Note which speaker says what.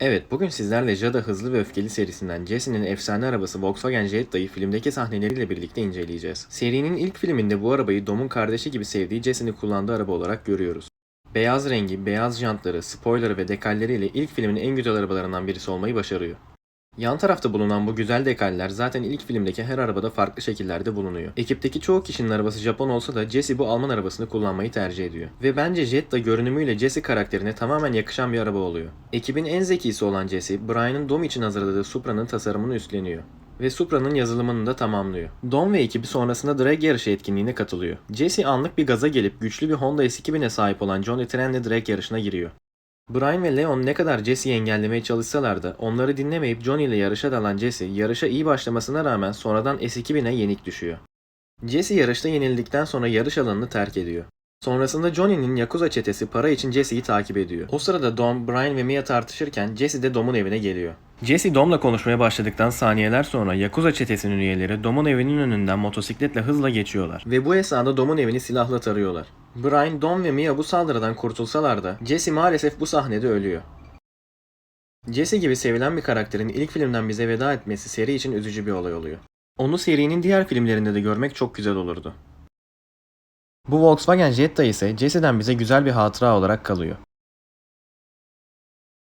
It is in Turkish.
Speaker 1: Evet, bugün sizlerle Jada Hızlı ve Öfkeli serisinden Jesse'nin efsane arabası Volkswagen Jetta'yı filmdeki sahneleriyle birlikte inceleyeceğiz. Serinin ilk filminde bu arabayı Dom'un kardeşi gibi sevdiği Jesse'nin kullandığı araba olarak görüyoruz. Beyaz rengi, beyaz jantları, spoilerı ve dekalleriyle ilk filmin en güzel arabalarından birisi olmayı başarıyor. Yan tarafta bulunan bu güzel dekaller zaten ilk filmdeki her arabada farklı şekillerde bulunuyor. Ekipteki çoğu kişinin arabası Japon olsa da Jesse bu Alman arabasını kullanmayı tercih ediyor. Ve bence Jetta görünümüyle Jesse karakterine tamamen yakışan bir araba oluyor. Ekibin en zekisi olan Jesse, Brian'ın Dom için hazırladığı Supra'nın tasarımını üstleniyor ve Supra'nın yazılımını da tamamlıyor. Dom ve ekibi sonrasında drag yarışı etkinliğine katılıyor. Jesse anlık bir gaza gelip güçlü bir Honda S2000'e sahip olan Johnny Tren'le drag yarışına giriyor. Brian ve Leon ne kadar Jesse'yi engellemeye çalışsalar da onları dinlemeyip Johnny ile yarışa dalan Jesse, yarışa iyi başlamasına rağmen sonradan S2000'e yenik düşüyor. Jesse yarışta yenildikten sonra yarış alanını terk ediyor. Sonrasında Johnny'nin Yakuza çetesi para için Jesse'yi takip ediyor. O sırada Dom, Brian ve Mia tartışırken Jesse de Dom'un evine geliyor. Jesse Dom'la konuşmaya başladıktan saniyeler sonra Yakuza çetesinin üyeleri Dom'un evinin önünden motosikletle hızla geçiyorlar. Ve bu esnada Dom'un evini silahla tarıyorlar. Brian, Dom ve Mia bu saldırıdan kurtulsalar da Jesse maalesef bu sahnede ölüyor. Jesse gibi sevilen bir karakterin ilk filmden bize veda etmesi seri için üzücü bir olay oluyor. Onu serinin diğer filmlerinde de görmek çok güzel olurdu. Bu Volkswagen Jetta ise Jesse'den bize güzel bir hatıra olarak kalıyor.